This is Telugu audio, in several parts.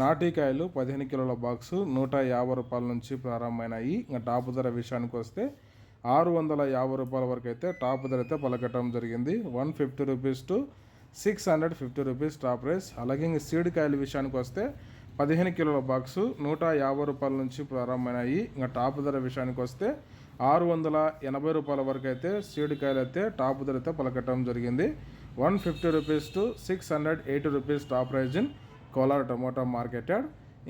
నాటికాయలు పదిహేను కిలోల బాక్సు నూట యాభై రూపాయల నుంచి ప్రారంభమైనాయి. ఇంకా టాప్ ధర విషయానికి వస్తే ఆరు వందల యాభై రూపాయల వరకు అయితే టాప్ ధర అయితే పలకటం జరిగింది. One fifty rupees to six hundred fifty rupees top price అలాగే ఇంక సీడ్ కాయల విషయానికి వస్తే పదిహేను కిలోల బాక్సు నూట యాభై రూపాయల నుంచి ప్రారంభమైనాయి. ఇంకా టాప్ ధర విషయానికి వస్తే ఆరు వందల ఎనభై రూపాయల వరకు అయితే సీడ్ కాయలు అయితే టాప్ ధర అయితే పలకటం జరిగింది. One fifty rupees to six hundred eighty rupees top price in Kolar tomato market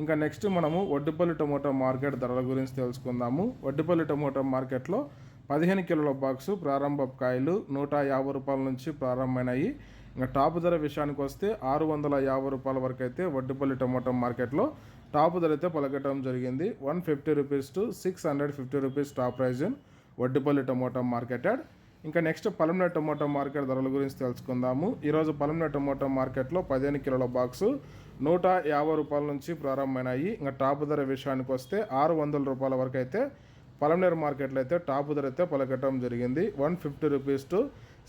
ఇంకా నెక్స్ట్ మనము ఒడ్డుపల్లి టమోటా మార్కెట్ ధరల గురించి తెలుసుకుందాము. వడ్డిపల్లి టమోటా మార్కెట్లో పదిహేను కిలోల బాక్సు ప్రారంభ కాయలు నూట యాభై రూపాయల నుంచి ప్రారంభమైనాయి. ఇంకా టాప్ ధర విషయానికి వస్తే ఆరు వందల యాభై రూపాయల వరకు అయితే వడ్డిపల్లి టమోటా మార్కెట్లో టాప్ ధర అయితే పలకటం జరిగింది. One fifty rupees to six hundred fifty rupees top price in tomato market ఇంకా నెక్స్ట్ పలంన టొమాటో మార్కెట్ ధరల గురించి తెలుసుకుందాము. ఈరోజు పలంన టొమాటో మార్కెట్లో పదిహేను కిలోల బాక్సు నూట యాభై రూపాయల నుంచి ప్రారంభమైనాయి. ఇంకా టాప్ ధర విషయానికి వస్తే ఆరు వందల రూపాయల వరకు అయితే పలంనేరు మార్కెట్లో అయితే టాప్ ధర అయితే పలకటం జరిగింది. One fifty rupees to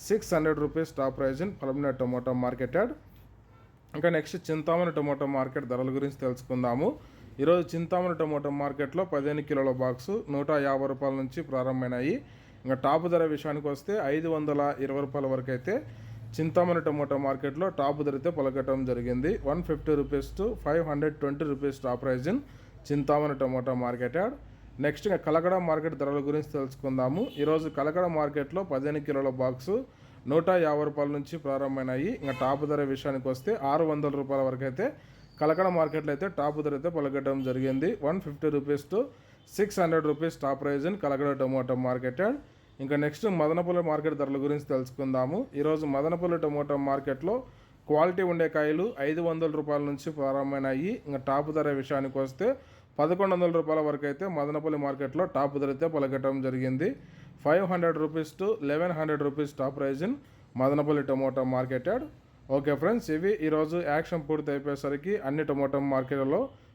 six hundred rupees top price in Palamaner tomato market ఇంకా నెక్స్ట్ చింతామణి టొమాటో మార్కెట్ ధరల గురించి తెలుసుకుందాము. ఈరోజు చింతామణి టొమాటో మార్కెట్లో పదిహేను కిలోల బాక్సు నూట యాభై రూపాయల నుంచి ప్రారంభమైనాయి. ఇంకా టాప్ ధర విషయానికి వస్తే ఐదు వందల ఇరవై రూపాయల వరకు అయితే చింతామణి టమోటా మార్కెట్లో టాప్ ధరతో పలకటం జరిగింది. One fifty rupees to five hundred twenty rupees top price in Chintamani tomato market add. Next ఇంకా కలకడ మార్కెట్ ధరల గురించి తెలుసుకుందాము. ఈరోజు కలకడ మార్కెట్లో పదిహేను కిలోల బాక్సు నూట యాభై రూపాయల నుంచి ప్రారంభమైనాయి. ఇంకా టాప్ ధర విషయానికి వస్తే ఆరు వందల రూపాయల వరకు అయితే కలకడ మార్కెట్లో అయితే టాప్ ధర అయితే పలకటం జరిగింది. One fifty rupees to six hundred rupees top price in Kalagada tomato marketed ఇంకా నెక్స్ట్ మదనపల్లి మార్కెట్ ధరల గురించి తెలుసుకుందాము. ఈరోజు మదనపల్లి టొమాటో మార్కెట్లో క్వాలిటీ ఉండే కాయలు ఐదు వందల రూపాయల నుంచి ప్రారంభమైనాయి. ఇంకా టాప్ ధర విషయానికి వస్తే పదకొండు వందల రూపాయల వరకు అయితే మదనపల్లి మార్కెట్లో టాప్ ధర అయితే పలకటం జరిగింది. Five hundred rupees to eleven hundred rupees top price in Madanapalle tomato marketed okay friends ఇవి ఈరోజు యాక్షన్ పూర్తి అయిపోయేసరికి అన్ని టొమాటో మార్కెట్లలో